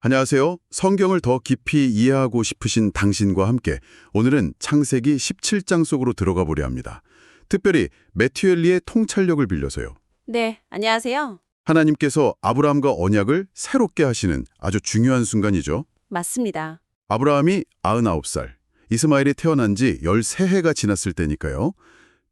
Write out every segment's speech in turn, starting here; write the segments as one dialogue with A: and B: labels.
A: 안녕하세요. 성경을 더 깊이 이해하고 싶으신 당신과 함께 오늘은 창세기 17장 속으로 들어가 보려 합니다. 특별히 매튜엘리의 통찰력을 빌려서요.
B: 네, 안녕하세요.
A: 하나님께서 아브라함과 언약을 새롭게 하시는 아주 중요한 순간이죠.
B: 맞습니다.
A: 아브라함이 99살, 이스마엘이 태어난 지 13해가 지났을 때니까요.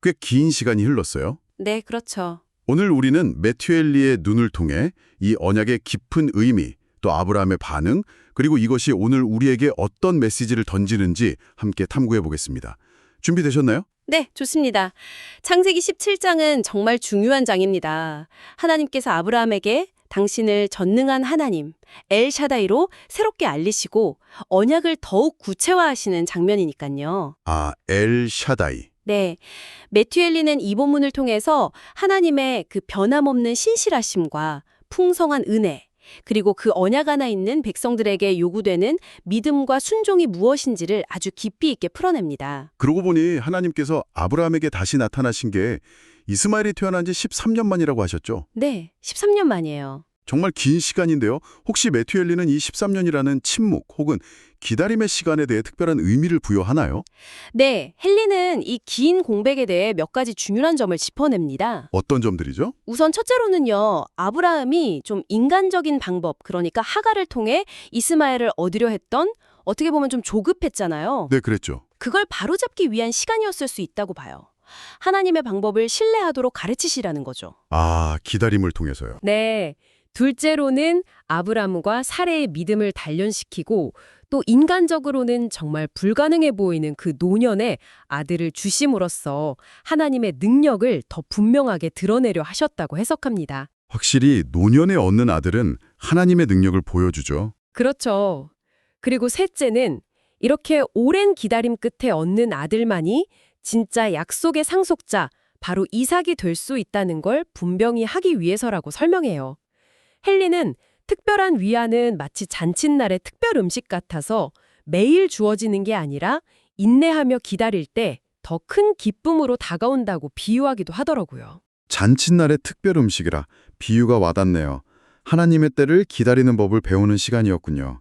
A: 꽤 긴 시간이 흘렀어요.
B: 네, 그렇죠.
A: 오늘 우리는 메튜엘리의 눈을 통해 이 언약의 깊은 의미, 또 아브라함의 반응, 그리고 이것이 오늘 우리에게 어떤 메시지를 던지는지 함께 탐구해 보겠습니다. 준비되셨나요?
B: 네, 좋습니다. 창세기 17장은 정말 중요한 장입니다. 하나님께서 아브라함에게 당신을 전능한 하나님, 엘샤다이로 새롭게 알리시고 언약을 더욱 구체화하시는 장면이니까요.
A: 아, 엘샤다이.
B: 네, 메튜엘리는 이 본문을 통해서 하나님의 그 변함없는 신실하심과 풍성한 은혜, 그리고 그 언약 안에 있는 백성들에게 요구되는 믿음과 순종이 무엇인지를 아주 깊이 있게 풀어냅니다.
A: 그러고 보니 하나님께서 아브라함에게 다시 나타나신 게 이스마엘이 태어난 지 13년 만이라고 하셨죠?
B: 네, 13년 만이에요.
A: 정말 긴 시간인데요. 혹시 메튜엘리는 이 13년이라는 침묵 혹은 기다림의 시간에 대해 특별한 의미를 부여하나요?
B: 네, 헨리는 이 긴 공백에 대해 몇 가지 중요한 점을 짚어냅니다.
A: 어떤 점들이죠?
B: 우선 첫째로는요, 아브라함이 좀 인간적인 방법, 그러니까 하가를 통해 이스마엘을 얻으려 했던 어떻게 보면 좀 조급했잖아요.
A: 네, 그랬죠.
B: 그걸 바로잡기 위한 시간이었을 수 있다고 봐요. 하나님의 방법을 신뢰하도록 가르치시라는 거죠.
A: 아, 기다림을 통해서요.
C: 네. 둘째로는 아브람과 사례의 믿음을 단련시키고 또 인간적으로는 정말 불가능해 보이는 그 노년에 아들을 주심으로써 하나님의 능력을 더 분명하게 드러내려 하셨다고 해석합니다.
A: 확실히 노년에 얻는 아들은 하나님의 능력을 보여주죠.
C: 그렇죠. 그리고 셋째는 이렇게 오랜 기다림 끝에 얻는 아들만이 진짜 약속의 상속자, 바로 이삭이 될 수 있다는 걸 분명히 하기 위해서라고 설명해요. 헨리는 특별한 위안은 마치 잔칫날의 특별 음식 같아서 매일 주어지는 게 아니라 인내하며 기다릴 때 더 큰 기쁨으로 다가온다고 비유하기도 하더라고요.
A: 잔칫날의 특별 음식이라 비유가 와닿네요. 하나님의 때를 기다리는 법을 배우는 시간이었군요.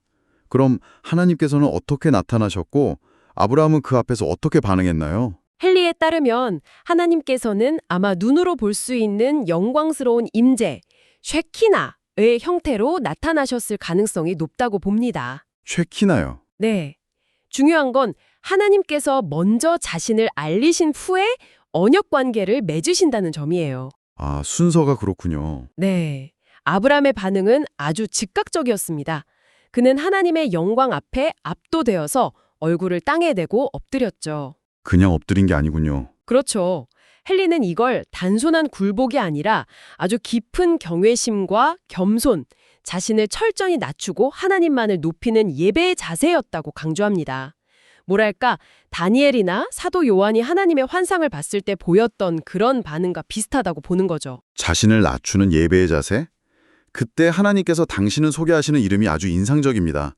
A: 그럼 하나님께서는 어떻게 나타나셨고 아브라함은 그 앞에서 어떻게 반응했나요?
C: 헨리에 따르면 하나님께서는 아마 눈으로 볼 수 있는 영광스러운 임재, 쉐키나 의 형태로 나타나셨을 가능성이 높다고 봅니다.
A: 쉐키나요.
C: 네. 중요한 건 하나님께서 먼저 자신을 알리신 후에 언역 관계를 맺으신다는 점이에요.
A: 아, 순서가 그렇군요.
C: 네. 아브람의 반응은 아주 즉각적이었습니다. 그는 하나님의 영광 앞에 압도되어서 얼굴을 땅에 대고 엎드렸죠.
A: 그냥 엎드린 게 아니군요.
C: 그렇죠. 헨리는 이걸 단순한 굴복이 아니라 아주 깊은 경외심과 겸손, 자신을 철저히 낮추고 하나님만을 높이는 예배의 자세였다고 강조합니다. 뭐랄까, 다니엘이나 사도 요한이 하나님의 환상을 봤을 때 보였던 그런 반응과 비슷하다고 보는 거죠.
A: 자신을 낮추는 예배의 자세? 그때 하나님께서 당신을 소개하시는 이름이 아주 인상적입니다.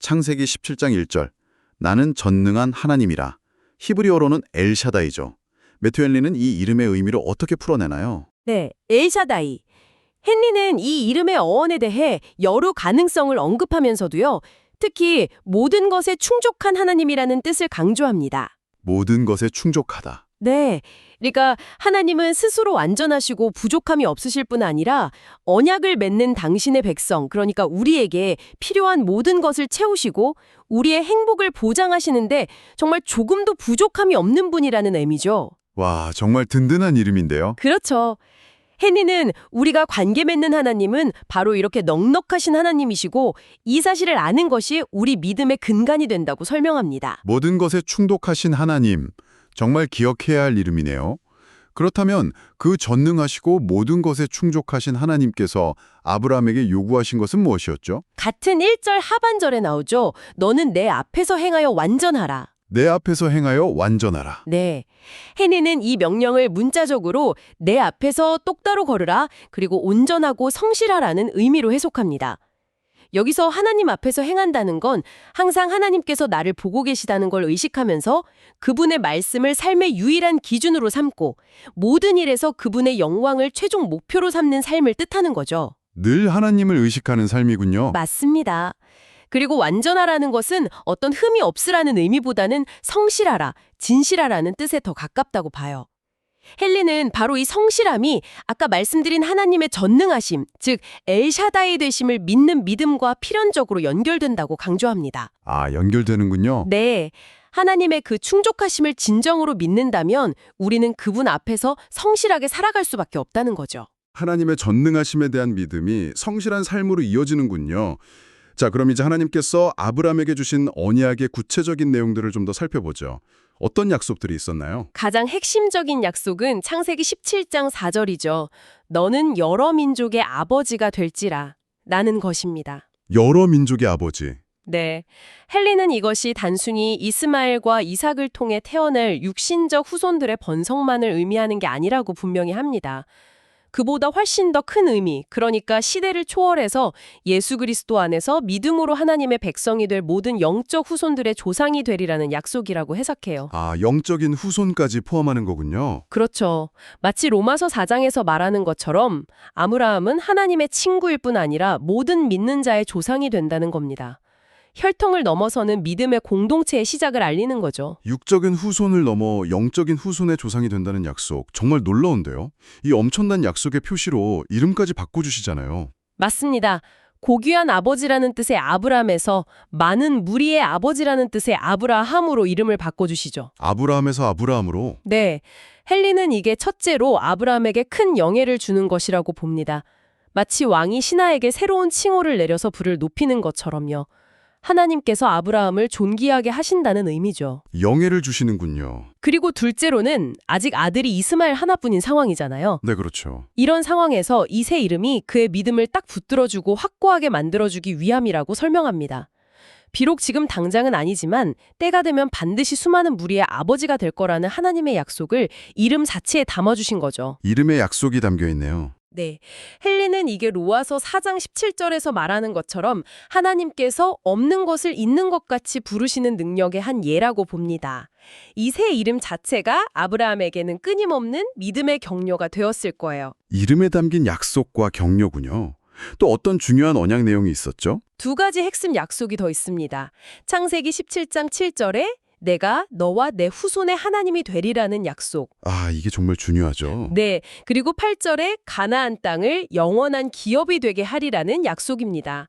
A: 창세기 17장 1절. 나는 전능한 하나님이라. 히브리어로는 엘샤다이죠. 메투엘리는 이 이름의 의미를 어떻게 풀어내나요?
B: 네, 엘샤다이. 헨리는 이 이름의 어원에 대해 여러 가능성을 언급하면서도요, 특히 모든 것에 충족한 하나님이라는 뜻을 강조합니다.
A: 모든 것에 충족하다.
B: 네. 그러니까 하나님은 스스로 완전하시고 부족함이 없으실 뿐 아니라 언약을 맺는 당신의 백성, 그러니까 우리에게 필요한 모든 것을 채우시고 우리의 행복을 보장하시는데 정말 조금도 부족함이 없는 분이라는 의미죠.
A: 와, 정말 든든한 이름인데요.
B: 그렇죠. 헨리는 우리가 관계 맺는 하나님은 바로 이렇게 넉넉하신 하나님이시고 이 사실을 아는 것이 우리 믿음의 근간이 된다고 설명합니다.
A: 모든 것에 충족하신 하나님. 정말 기억해야 할 이름이네요. 그렇다면 그 전능하시고 모든 것에 충족하신 하나님께서 아브라함에게 요구하신 것은 무엇이었죠?
B: 같은 1절 하반절에 나오죠. 너는 내 앞에서 행하여 완전하라.
A: 내 앞에서 행하여 완전하라.
B: 네. 헨리는 이 명령을 문자적으로 내 앞에서 똑바로 걸으라 그리고 온전하고 성실하라는 의미로 해석합니다. 여기서 하나님 앞에서 행한다는 건 항상 하나님께서 나를 보고 계시다는 걸 의식하면서 그분의 말씀을 삶의 유일한 기준으로 삼고 모든 일에서 그분의 영광을 최종 목표로 삼는 삶을 뜻하는 거죠.
A: 늘 하나님을 의식하는 삶이군요.
C: 맞습니다. 그리고 완전하라는 것은 어떤 흠이 없으라는 의미보다는 성실하라, 진실하라는 뜻에 더 가깝다고 봐요. 헨리는 바로 이 성실함이 아까 말씀드린 하나님의 전능하심, 즉 엘샤다이 되심을 믿는 믿음과 필연적으로 연결된다고 강조합니다.
A: 아, 연결되는군요.
C: 네. 하나님의 그 충족하심을 진정으로 믿는다면 우리는 그분 앞에서 성실하게 살아갈 수밖에 없다는 거죠.
A: 하나님의 전능하심에 대한 믿음이 성실한 삶으로 이어지는군요. 자, 그럼 이제 하나님께서 아브라함에게 주신 언약의 구체적인 내용들을 좀 더 살펴보죠. 어떤 약속들이 있었나요?
C: 가장 핵심적인 약속은 창세기 17장 4절이죠. 너는 여러 민족의 아버지가 될지라. 라는 것입니다.
A: 여러 민족의 아버지.
C: 네. 헬리는 이것이 단순히 이스마엘과 이삭을 통해 태어날 육신적 후손들의 번성만을 의미하는 게 아니라고 분명히 합니다. 그보다 훨씬 더 큰 의미, 그러니까 시대를 초월해서 예수 그리스도 안에서 믿음으로 하나님의 백성이 될 모든 영적 후손들의 조상이 되리라는 약속이라고 해석해요.
A: 아, 영적인 후손까지 포함하는 거군요.
C: 그렇죠. 마치 로마서 4장에서 말하는 것처럼 아브라함은 하나님의 친구일 뿐 아니라 모든 믿는 자의 조상이 된다는 겁니다. 혈통을 넘어서는 믿음의 공동체의 시작을 알리는 거죠.
A: 육적인 후손을 넘어 영적인 후손의 조상이 된다는 약속. 정말 놀라운데요. 이 엄청난 약속의 표시로 이름까지 바꿔주시잖아요.
C: 맞습니다. 고귀한 아버지라는 뜻의 아브라함에서 많은 무리의 아버지라는 뜻의 아브라함으로 이름을 바꿔주시죠.
A: 아브라함에서 아브라함으로.
C: 네. 헨리는 이게 첫째로 아브라함에게 큰 영예를 주는 것이라고 봅니다. 마치 왕이 신하에게 새로운 칭호를 내려서 부를 높이는 것처럼요. 하나님께서 아브라함을 존귀하게 하신다는 의미죠.
A: 영예를 주시는군요.
C: 그리고 둘째로는 아직 아들이 이스마엘 하나뿐인 상황이잖아요.
A: 네, 그렇죠.
C: 이런 상황에서 이새 이름이 그의 믿음을 딱 붙들어주고 확고하게 만들어주기 위함이라고 설명합니다. 비록 지금 당장은 아니지만 때가 되면 반드시 수많은 무리의 아버지가 될 거라는 하나님의 약속을 이름 자체에 담아주신 거죠.
A: 이름에 약속이 담겨 있네요.
C: 네. 헬리는 이게 로아서 4장 17절에서 말하는 것처럼 하나님께서 없는 것을 있는 것 같이 부르시는 능력의 한 예라고 봅니다. 이 새 이름 자체가 아브라함에게는 끊임없는 믿음의 격려가 되었을 거예요.
A: 이름에 담긴 약속과 격려군요. 또 어떤 중요한 언약 내용이 있었죠?
C: 두 가지 핵심 약속이 더 있습니다. 창세기 17장 7절에 내가 너와 내 후손의 하나님이 되리라는 약속.
A: 아, 이게 정말 중요하죠.
C: 네. 그리고 8절에 가나안 땅을 영원한 기업이 되게 하리라는 약속입니다.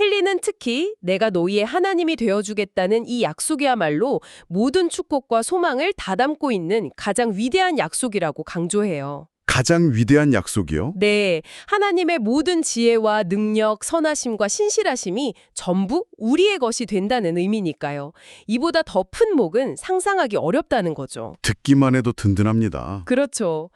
C: 헬리는 특히 내가 너희의 하나님이 되어주겠다는 이 약속이야말로 모든 축복과 소망을 다 담고 있는 가장 위대한 약속이라고 강조해요.
A: 가장 위대한 약속이요?
C: 네, 하나님의 모든 지혜와 능력, 선하심과 신실하심이 전부 우리의 것이 된다는 의미니까요. 이보다 더 큰 목은 상상하기 어렵다는 거죠.
A: 듣기만 해도 든든합니다.
C: 그렇죠.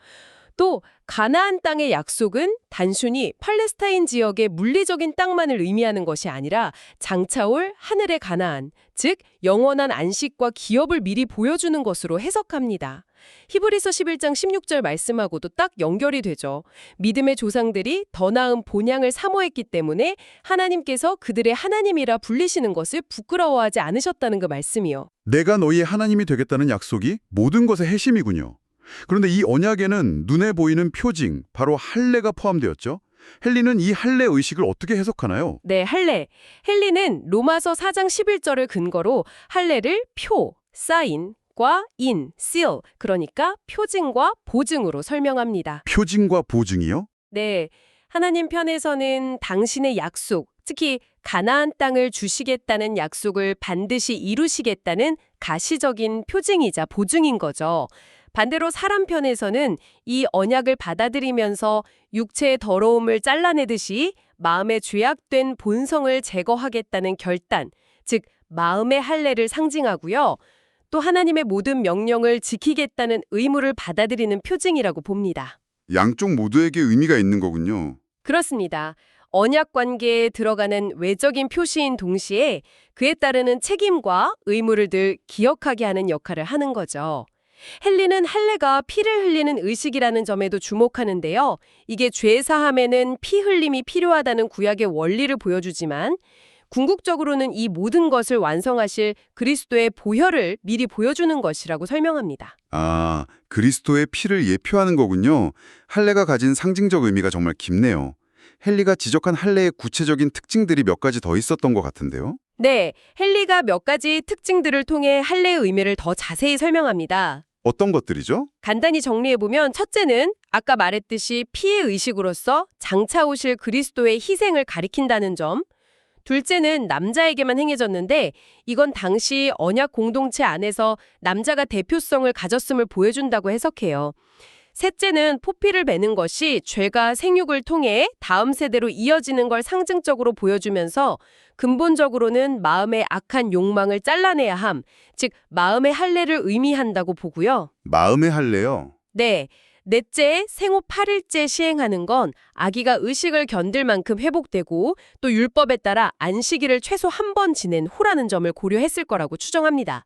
C: 또 가나안 땅의 약속은 단순히 팔레스타인 지역의 물리적인 땅만을 의미하는 것이 아니라 장차올 하늘의 가나안, 즉 영원한 안식과 기업을 미리 보여주는 것으로 해석합니다. 히브리서 11장 16절 말씀하고도 딱 연결이 되죠. 믿음의 조상들이 더 나은 본향을 사모했기 때문에 하나님께서 그들의 하나님이라 불리시는 것을 부끄러워하지 않으셨다는 그 말씀이요.
A: 내가 너희의 하나님이 되겠다는 약속이 모든 것의 핵심이군요. 그런데 이 언약에는 눈에 보이는 표징, 바로 할례가 포함되었죠. 헬리는 이 할례 의식을 어떻게 해석하나요?
C: 네, 할례. 헬리는 로마서 4장 11절을 근거로 할례를 표, 사인, 과 인, seal, 그러니까 표징과 보증으로 설명합니다.
A: 표징과 보증이요?
C: 네, 하나님 편에서는 당신의 약속, 특히 가나안 땅을 주시겠다는 약속을 반드시 이루시겠다는 가시적인 표징이자 보증인 거죠. 반대로 사람 편에서는 이 언약을 받아들이면서 육체의 더러움을 잘라내듯이 마음의 죄악된 본성을 제거하겠다는 결단, 즉 마음의 할례를 상징하고요. 또 하나님의 모든 명령을 지키겠다는 의무를 받아들이는 표징이라고 봅니다.
A: 양쪽 모두에게 의미가 있는 거군요.
C: 그렇습니다. 언약 관계에 들어가는 외적인 표시인 동시에 그에 따르는 책임과 의무를 늘 기억하게 하는 역할을 하는 거죠. 헬리는 할례가 피를 흘리는 의식이라는 점에도 주목하는데요. 이게 죄 사함에는 피 흘림이 필요하다는 구약의 원리를 보여주지만 궁극적으로는 이 모든 것을 완성하실 그리스도의 보혈을 미리 보여주는 것이라고 설명합니다.
A: 아, 그리스도의 피를 예표하는 거군요. 할례가 가진 상징적 의미가 정말 깊네요. 헨리가 지적한 할례의 구체적인 특징들이 몇 가지 더 있었던 것 같은데요.
C: 네, 헨리가 몇 가지 특징들을 통해 할례의 의미를 더 자세히 설명합니다.
A: 어떤 것들이죠?
C: 간단히 정리해보면 첫째는 아까 말했듯이 피해 의식으로서 장차 오실 그리스도의 희생을 가리킨다는 점. 둘째는 남자에게만 행해졌는데 이건 당시 언약 공동체 안에서 남자가 대표성을 가졌음을 보여준다고 해석해요. 셋째는 포피를 베는 것이 죄가 생육을 통해 다음 세대로 이어지는 걸 상징적으로 보여주면서 근본적으로는 마음의 악한 욕망을 잘라내야 함, 즉 마음의 할례를 의미한다고 보고요.
A: 마음의 할례요.
C: 네. 넷째, 생후 8일째 시행하는 건 아기가 의식을 견딜 만큼 회복되고 또 율법에 따라 안식일을 최소 한 번 지낸 후라는 점을 고려했을 거라고 추정합니다.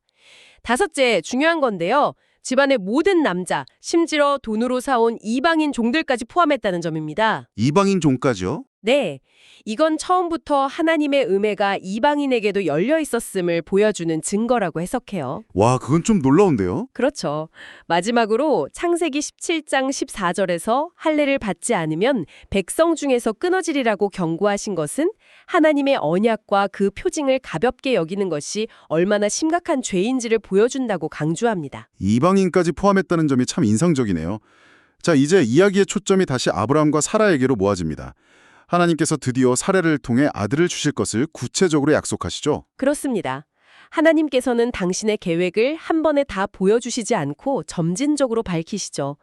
C: 다섯째, 중요한 건데요. 집안의 모든 남자, 심지어 돈으로 사온 이방인 종들까지 포함했다는 점입니다.
A: 이방인 종까지요?
C: 네. 이건 처음부터 하나님의 은혜가 이방인에게도 열려 있었음을 보여주는 증거라고 해석해요.
A: 와, 그건 좀 놀라운데요.
C: 그렇죠. 마지막으로 창세기 17장 14절에서 할례를 받지 않으면 백성 중에서 끊어지리라고 경고하신 것은 하나님의 언약과 그 표징을 가볍게 여기는 것이 얼마나 심각한 죄인지를 보여준다고 강조합니다.
A: 이방인까지 포함했다는 점이 참 인상적이네요. 자, 이제 이야기의 초점이 다시 아브라함과 사라에게로 모아집니다. 하나님께서 드디어 사례를 통해 아들을 주실 것을 구체적으로 약속하시죠.
C: 그렇습니다. 하나님께서는 당신의 계획을 한 번에 다 보여주시지 않고 점진적으로 밝히시죠.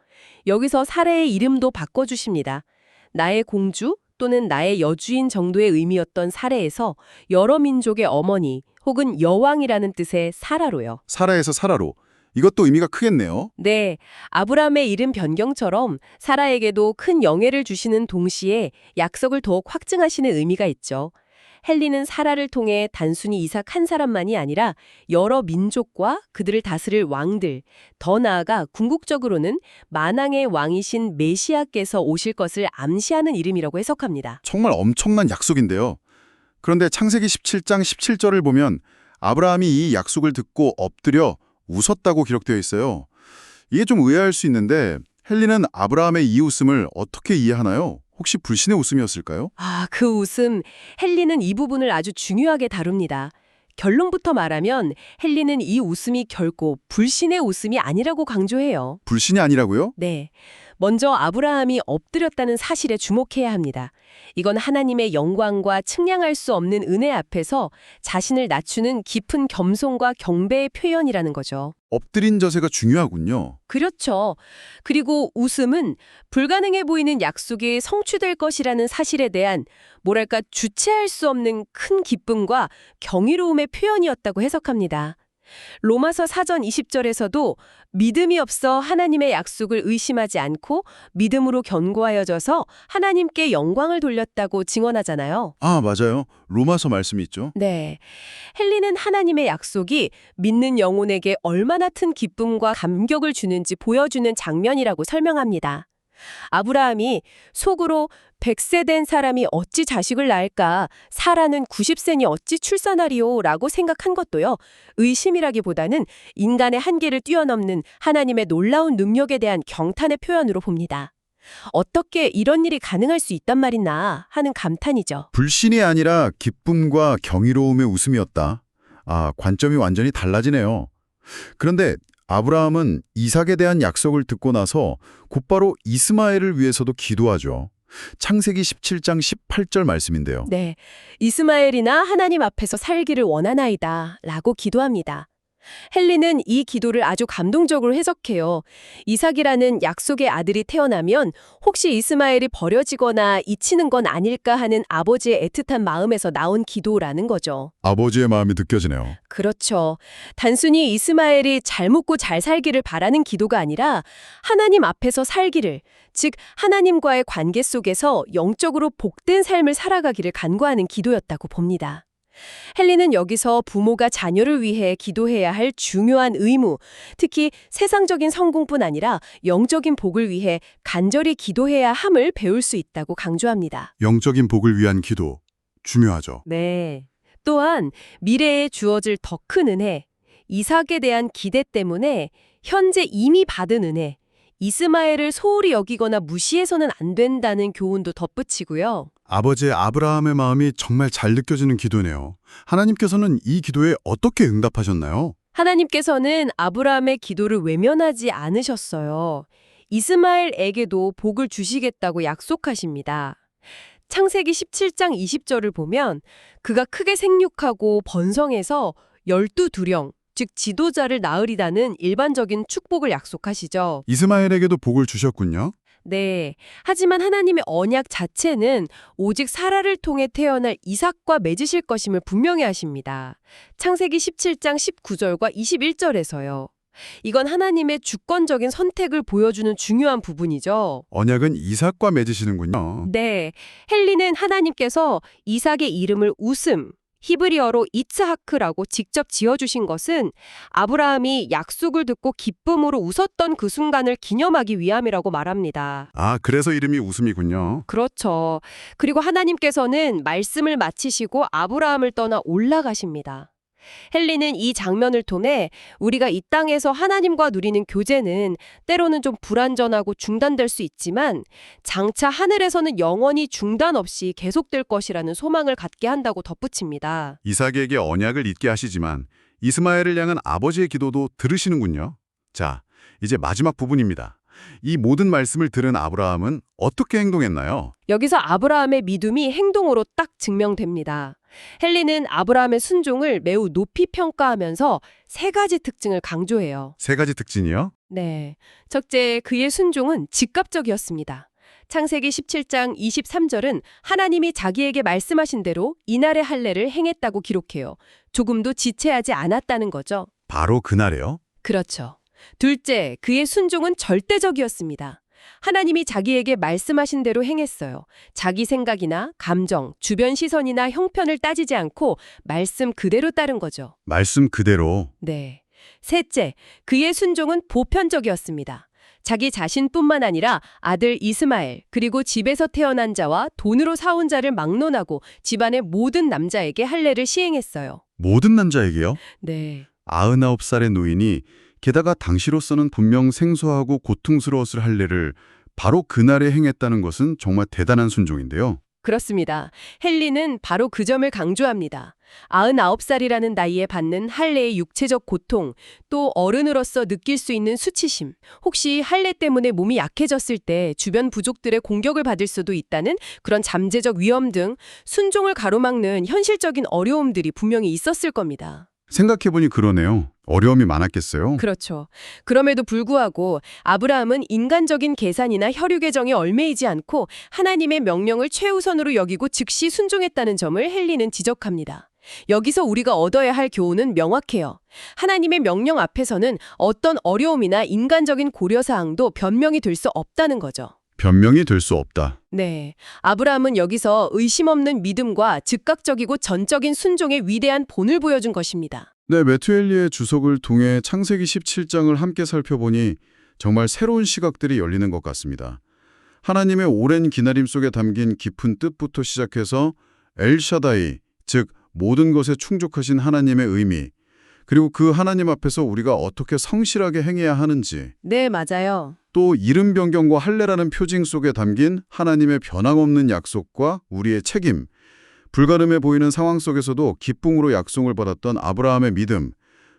C: 여기서 사례의 이름도 바꿔주십니다. 나의 공주 또는 나의 여주인 정도의 의미였던 사례에서 여러 민족의 어머니 혹은 여왕이라는 뜻의 사라로요.
A: 사라에서 사라로. 이것도 의미가 크겠네요.
C: 네, 아브라함의 이름 변경처럼 사라에게도 큰 영예를 주시는 동시에 약속을 더욱 확증하시는 의미가 있죠. 헨리는 사라를 통해 단순히 이삭 한 사람만이 아니라 여러 민족과 그들을 다스릴 왕들, 더 나아가 궁극적으로는 만왕의 왕이신 메시아께서 오실 것을 암시하는 이름이라고 해석합니다.
A: 정말 엄청난 약속인데요. 그런데 창세기 17장 17절을 보면 아브라함이 이 약속을 듣고 엎드려 웃었다고 기록되어 있어요. 이게 좀 의아할 수 있는데 헨리는 아브라함의 이 웃음을 어떻게 이해하나요? 혹시 불신의 웃음이었을까요?
C: 아, 그 웃음. 헨리는 이 부분을 아주 중요하게 다룹니다. 결론부터 말하면 헨리는 이 웃음이 결코 불신의 웃음이 아니라고 강조해요.
A: 불신이 아니라고요?
C: 네. 먼저 아브라함이 엎드렸다는 사실에 주목해야 합니다. 이건 하나님의 영광과 측량할 수 없는 은혜 앞에서 자신을 낮추는 깊은 겸손과 경배의 표현이라는 거죠.
A: 엎드린 자세가 중요하군요.
C: 그렇죠. 그리고 웃음은 불가능해 보이는 약속이 성취될 것이라는 사실에 대한 뭐랄까 주체할 수 없는 큰 기쁨과 경이로움의 표현이었다고 해석합니다. 로마서 사전 20절에서도 믿음이 없어 하나님의 약속을 의심하지 않고 믿음으로 견고하여져서 하나님께 영광을 돌렸다고 증언하잖아요.
A: 아, 맞아요. 로마서 말씀이 있죠.
C: 네. 헨리는 하나님의 약속이 믿는 영혼에게 얼마나 큰 기쁨과 감격을 주는지 보여주는 장면이라고 설명합니다. 아브라함이 속으로 100세 된 사람이 어찌 자식을 낳을까, 사라는 90세니 어찌 출산하리요 라고 생각한 것도요, 의심이라기보다는 인간의 한계를 뛰어넘는 하나님의 놀라운 능력에 대한 경탄의 표현으로 봅니다. 어떻게 이런 일이 가능할 수 있단 말이나 하는 감탄이죠.
A: 불신이 아니라 기쁨과 경이로움의 웃음이었다. 아, 관점이 완전히 달라지네요. 그런데 아브라함은 이삭에 대한 약속을 듣고 나서 곧바로 이스마엘을 위해서도 기도하죠. 창세기 17장 18절 말씀인데요.
C: 네. 이스마엘이나 하나님 앞에서 살기를 원하나이다. 라고 기도합니다. 헨리는 이 기도를 아주 감동적으로 해석해요. 이삭이라는 약속의 아들이 태어나면 혹시 이스마엘이 버려지거나 잊히는 건 아닐까 하는 아버지의 애틋한 마음에서 나온 기도라는 거죠.
A: 아버지의 마음이 느껴지네요.
C: 그렇죠. 단순히 이스마엘이 잘 먹고 잘 살기를 바라는 기도가 아니라 하나님 앞에서 살기를, 즉 하나님과의 관계 속에서 영적으로 복된 삶을 살아가기를 간구하는 기도였다고 봅니다. 헨리는 여기서 부모가 자녀를 위해 기도해야 할 중요한 의무, 특히 세상적인 성공뿐 아니라 영적인 복을 위해 간절히 기도해야 함을 배울 수 있다고 강조합니다.
A: 영적인 복을 위한 기도 중요하죠.
C: 네. 또한 미래에 주어질 더 큰 은혜, 이삭에 대한 기대 때문에 현재 이미 받은 은혜, 이스마엘을 소홀히 여기거나 무시해서는 안 된다는 교훈도 덧붙이고요.
A: 아버지의 아브라함의 마음이 정말 잘 느껴지는 기도네요. 하나님께서는 이 기도에 어떻게 응답하셨나요?
C: 하나님께서는 아브라함의 기도를 외면하지 않으셨어요. 이스마엘에게도 복을 주시겠다고 약속하십니다. 창세기 17장 20절을 보면 그가 크게 생육하고 번성해서 열두 두령, 즉 지도자를 낳으리다는 일반적인 축복을 약속하시죠.
A: 이스마엘에게도 복을 주셨군요.
C: 네. 하지만 하나님의 언약 자체는 오직 사라를 통해 태어날 이삭과 맺으실 것임을 분명히 하십니다. 창세기 17장 19절과 21절에서요. 이건 하나님의 주권적인 선택을 보여주는 중요한 부분이죠.
A: 언약은 이삭과 맺으시는군요.
C: 네. 헨리는 하나님께서 이삭의 이름을 웃음, 히브리어로 이츠하크라고 직접 지어주신 것은 아브라함이 약속을 듣고 기쁨으로 웃었던 그 순간을 기념하기 위함이라고 말합니다.
A: 아, 그래서 이름이 웃음이군요.
C: 그렇죠. 그리고 하나님께서는 말씀을 마치시고 아브라함을 떠나 올라가십니다. 헨리는 이 장면을 통해 우리가 이 땅에서 하나님과 누리는 교제는 때로는 좀 불완전하고 중단될 수 있지만 장차 하늘에서는 영원히 중단 없이 계속될 것이라는 소망을 갖게 한다고 덧붙입니다.
A: 이삭에게 언약을 잊게 하시지만 이스마엘을 향한 아버지의 기도도 들으시는군요. 자, 이제 마지막 부분입니다. 이 모든 말씀을 들은 아브라함은 어떻게 행동했나요?
C: 여기서 아브라함의 믿음이 행동으로 딱 증명됩니다. 헨리는 아브라함의 순종을 매우 높이 평가하면서 세 가지 특징을 강조해요.
A: 세 가지 특징이요?
C: 네. 첫째, 그의 순종은 즉각적이었습니다. 창세기 17장 23절은 하나님이 자기에게 말씀하신 대로 이날의 할례를 행했다고 기록해요. 조금도 지체하지 않았다는 거죠.
A: 바로 그날에요.
C: 그렇죠. 둘째, 그의 순종은 절대적이었습니다. 하나님이 자기에게 말씀하신 대로 행했어요. 자기 생각이나 감정, 주변 시선이나 형편을 따지지 않고 말씀 그대로 따른 거죠.
A: 말씀 그대로
C: 네. 셋째, 그의 순종은 보편적이었습니다. 자기 자신뿐만 아니라 아들 이스마엘, 그리고 집에서 태어난 자와 돈으로 사온 자를 막론하고 집안의 모든 남자에게 할례를 시행했어요.
A: 모든 남자에게요.
C: 네.
A: 99살의 노인이 게다가 당시로서는 분명 생소하고 고통스러웠을 할례를 바로 그날에 행했다는 것은 정말 대단한 순종인데요.
C: 그렇습니다. 헨리는 바로 그 점을 강조합니다. 99살이라는 나이에 받는 할례의 육체적 고통, 또 어른으로서 느낄 수 있는 수치심, 혹시 할례 때문에 몸이 약해졌을 때 주변 부족들의 공격을 받을 수도 있다는 그런 잠재적 위험 등 순종을 가로막는 현실적인 어려움들이 분명히 있었을 겁니다.
A: 생각해보니 그러네요. 어려움이 많았겠어요.
C: 그렇죠. 그럼에도 불구하고 아브라함은 인간적인 계산이나 혈육의 정에 얽매이지 않고 하나님의 명령을 최우선으로 여기고 즉시 순종했다는 점을 헨리는 지적합니다. 여기서 우리가 얻어야 할 교훈은 명확해요. 하나님의 명령 앞에서는 어떤 어려움이나 인간적인 고려사항도 변명이 될 수 없다는 거죠.
A: 변명이 될 수 없다.
C: 네. 아브라함은 여기서 의심 없는 믿음과 즉각적이고 전적인 순종의 위대한 본을 보여준 것입니다.
A: 네, 메투엘리의 주석을 통해 창세기 17장을 함께 살펴보니 정말 새로운 시각들이 열리는 것 같습니다. 하나님의 오랜 기나림 속에 담긴 깊은 뜻부터 시작해서 엘샤다이, 즉 모든 것에 충족하신 하나님의 의미, 그리고 그 하나님 앞에서 우리가 어떻게 성실하게 행해야 하는지,
C: 네, 맞아요.
A: 또 이름 변경과 할례라는 표징 속에 담긴 하나님의 변함없는 약속과 우리의 책임, 불가능해 보이는 상황 속에서도 기쁨으로 약속을 받았던 아브라함의 믿음,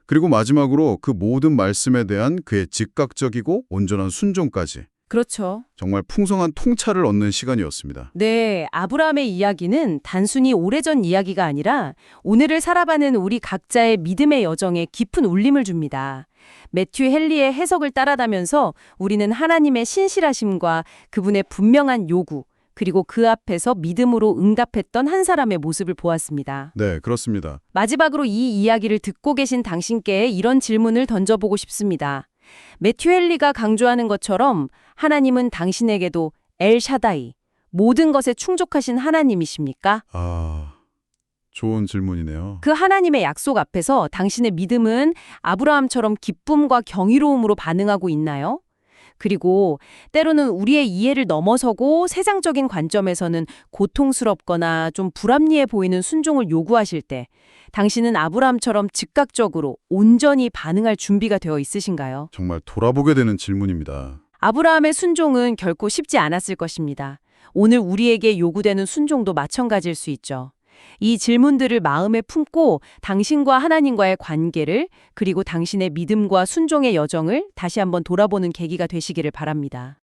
A: 그리고 마지막으로 그 모든 말씀에 대한 그의 즉각적이고 온전한 순종까지
C: 그렇죠.
A: 정말 풍성한 통찰을 얻는 시간이었습니다.
B: 네, 아브라함의 이야기는 단순히 오래전 이야기가 아니라 오늘을 살아가는 우리 각자의 믿음의 여정에 깊은 울림을 줍니다. 매튜 헨리의 해석을 따라가면서 우리는 하나님의 신실하심과 그분의 분명한 요구, 그리고 그 앞에서 믿음으로 응답했던 한 사람의 모습을 보았습니다.
A: 네, 그렇습니다.
B: 마지막으로 이 이야기를 듣고 계신 당신께 이런 질문을 던져보고 싶습니다. 매튜 헨리가 강조하는 것처럼 하나님은 당신에게도 엘샤다이, 모든 것에 충족하신 하나님이십니까?
A: 아, 좋은 질문이네요.
B: 그 하나님의 약속 앞에서 당신의 믿음은 아브라함처럼 기쁨과 경이로움으로 반응하고 있나요? 그리고 때로는 우리의 이해를 넘어서고 세상적인 관점에서는 고통스럽거나 좀 불합리해 보이는 순종을 요구하실 때 당신은 아브라함처럼 즉각적으로 온전히 반응할 준비가 되어 있으신가요?
A: 정말 돌아보게 되는 질문입니다.
B: 아브라함의 순종은 결코 쉽지 않았을 것입니다. 오늘 우리에게 요구되는 순종도 마찬가지일 수 있죠. 이 질문들을 마음에 품고 당신과 하나님과의 관계를 그리고 당신의 믿음과 순종의 여정을 다시 한번 돌아보는 계기가 되시기를 바랍니다.